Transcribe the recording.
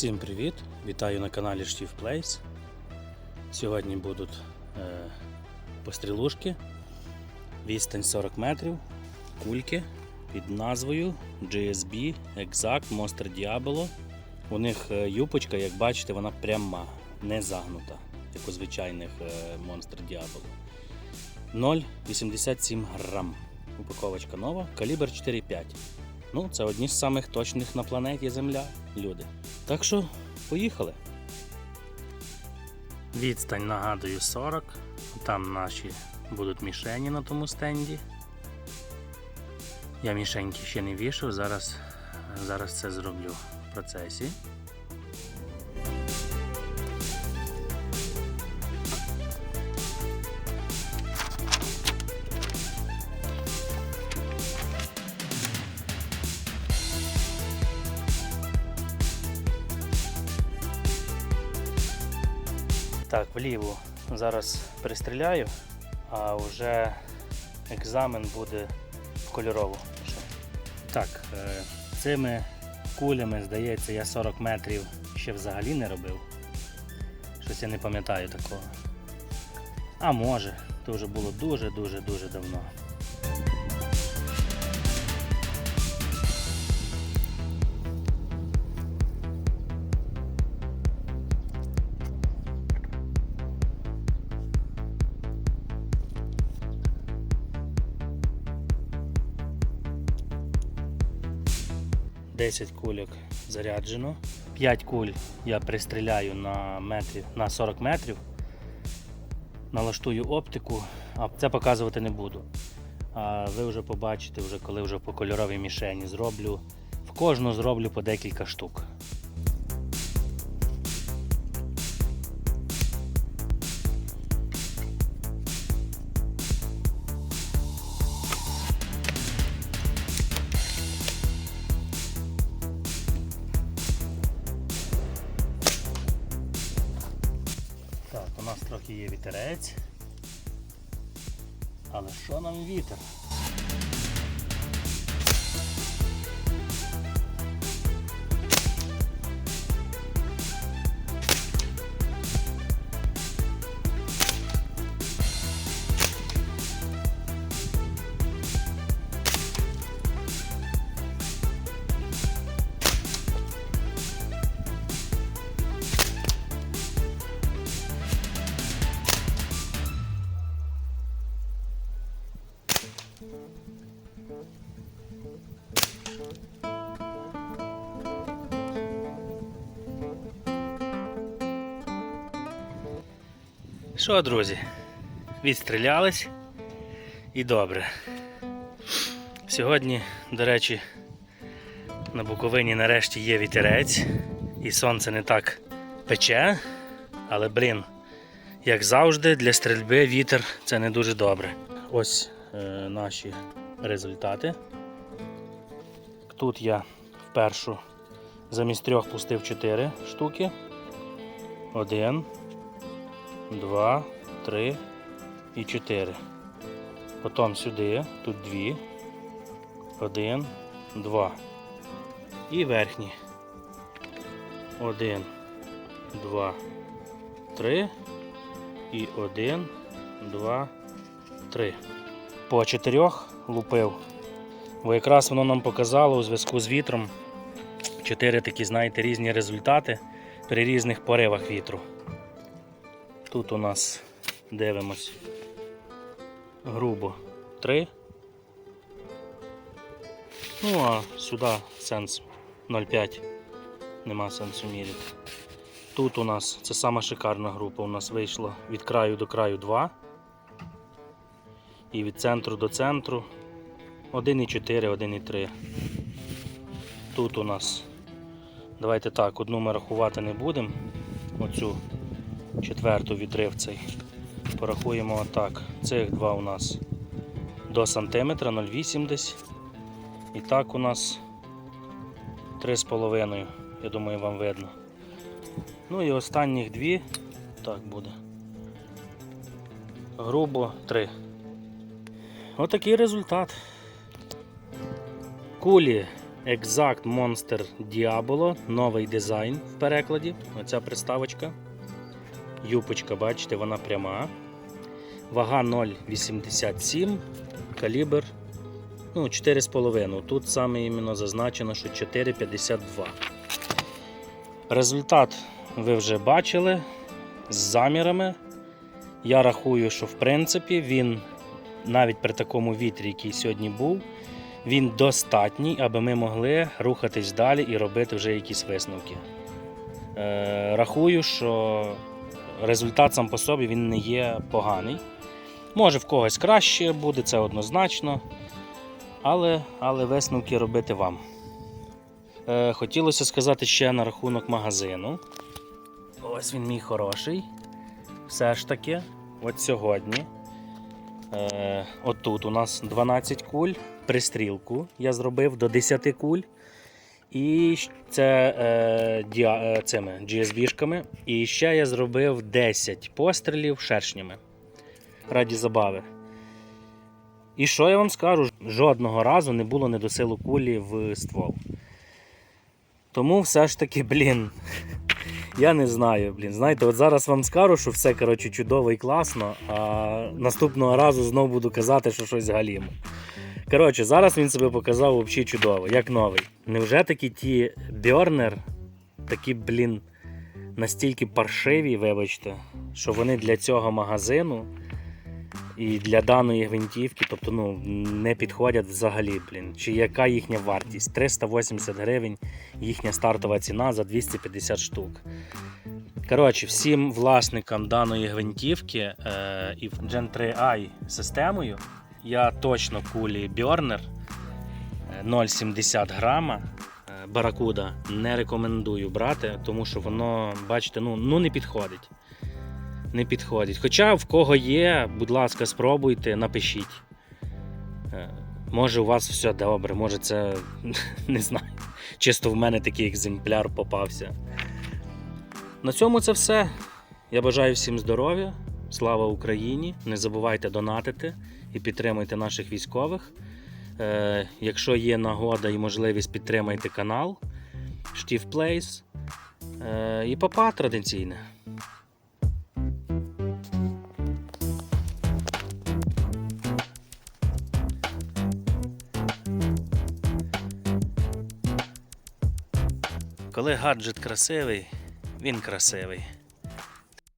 Всім привіт! Вітаю на каналі Штів Place. Сьогодні будуть е, пострілушки, відстань 40 метрів, кульки під назвою GSB Exact Monster Diablo. У них е, юпочка, як бачите, вона пряма, не загнута, як у звичайних е, Monster Diablo. 0,87 грам. Упаковочка нова, калібр 4,5. Ну, це одні з самих точних на планеті Земля люди. Так що, поїхали. Відстань нагадую 40. Там наші будуть мішені на тому стенді. Я мішеньки ще не вішав, зараз, зараз це зроблю в процесі. Так, вліво зараз пристріляю, а вже екзамен буде в кольорову. Так, е, цими кулями, здається, я 40 метрів ще взагалі не робив. Щось я не пам'ятаю такого. А може, це вже було дуже-дуже дуже давно. Десять кульок заряджено. 5 куль я пристріляю на, метрів, на 40 метрів. Налаштую оптику, а це показувати не буду. А ви вже побачите, вже коли вже по кольоровій мішені зроблю. В кожну зроблю по декілька штук. Нас є вітерець. Але що нам вітер? Що, друзі, відстрілялись і добре. Сьогодні, до речі, на Буковині нарешті є вітерець і сонце не так пече, але, блін, як завжди, для стрільби вітер це не дуже добре. Ось е, наші результати. Тут я впершу замість трьох пустив 4 штуки. Один, два, три і чотири. Потім сюди, тут дві. Один, два. І верхні. Один, два, три. І один, два, три. По чотирьох лупив. Бо якраз воно нам показало у зв'язку з вітром чотири такі, знаєте, різні результати при різних поривах вітру. Тут у нас дивимось грубо 3. Ну а сюди сенс 0,5. Нема сенсу міряти. Тут у нас це сама шикарна група. У нас вийшло від краю до краю 2. І від центру до центру 1,4, 1,3. Тут у нас, давайте так, одну ми рахувати не будемо. Оцю четверту відрив цей. Порахуємо отак. Цих два у нас до сантиметра 0,8 десь. І так у нас 3,5. Я думаю, вам видно. Ну і останніх дві, так буде. Грубо 3. Отакий результат. Кулі Exact Monster Diabolo, новий дизайн в перекладі. Оця приставочка. Юпочка, бачите, вона пряма. Вага 0,87, калібр ну, 4,5. Тут саме іменно зазначено, що 4,52. Результат ви вже бачили з замірами. Я рахую, що в принципі він навіть при такому вітрі, який сьогодні був, він достатній, аби ми могли рухатись далі і робити вже якісь висновки. Е, рахую, що результат сам по собі він не є поганий. Може в когось краще буде, це однозначно. Але, але висновки робити вам. Е, хотілося сказати ще на рахунок магазину. Ось він мій хороший. Все ж таки, от сьогодні. Е, отут у нас 12 куль. Пристрілку я зробив до 10 куль. І це е, діа, е, цими GSB-шками. І ще я зробив 10 пострілів шершнями. Раді забави. І що я вам скажу? Жодного разу не було недосилу кулі в ствол. Тому все ж таки, блін, я не знаю, блін. Знаєте, от зараз вам скажу, що все коротше, чудово і класно, а наступного разу знову буду казати, що щось галімо. Коротше, зараз він себе показав взагалі чудово, як новий. Невже такі ті Бьорнер, такі, блін, настільки паршиві, вибачте, що вони для цього магазину і для даної гвинтівки, тобто ну, не підходять взагалі, блін. Чи яка їхня вартість? 380 гривень їхня стартова ціна за 250 штук. Коротше, всім власникам даної гвинтівки е, і Gen 3i системою я точно кулі е, 0,70 грама. е, Баракуда не рекомендую брати, тому що воно, бачите, ну, ну не підходить. Не підходить. Хоча в кого є, будь ласка, спробуйте, напишіть. Е, Може, у вас все добре, може це не знаю. Чисто в мене такий екземпляр попався. На цьому це все. Я бажаю всім здоров'я, слава Україні! Не забувайте донатити і підтримуйте наших військових. Е, якщо є нагода і можливість, підтримайте канал Штів Плейс. Е, і папа традиційне. Коли гаджет красивий, він красивий.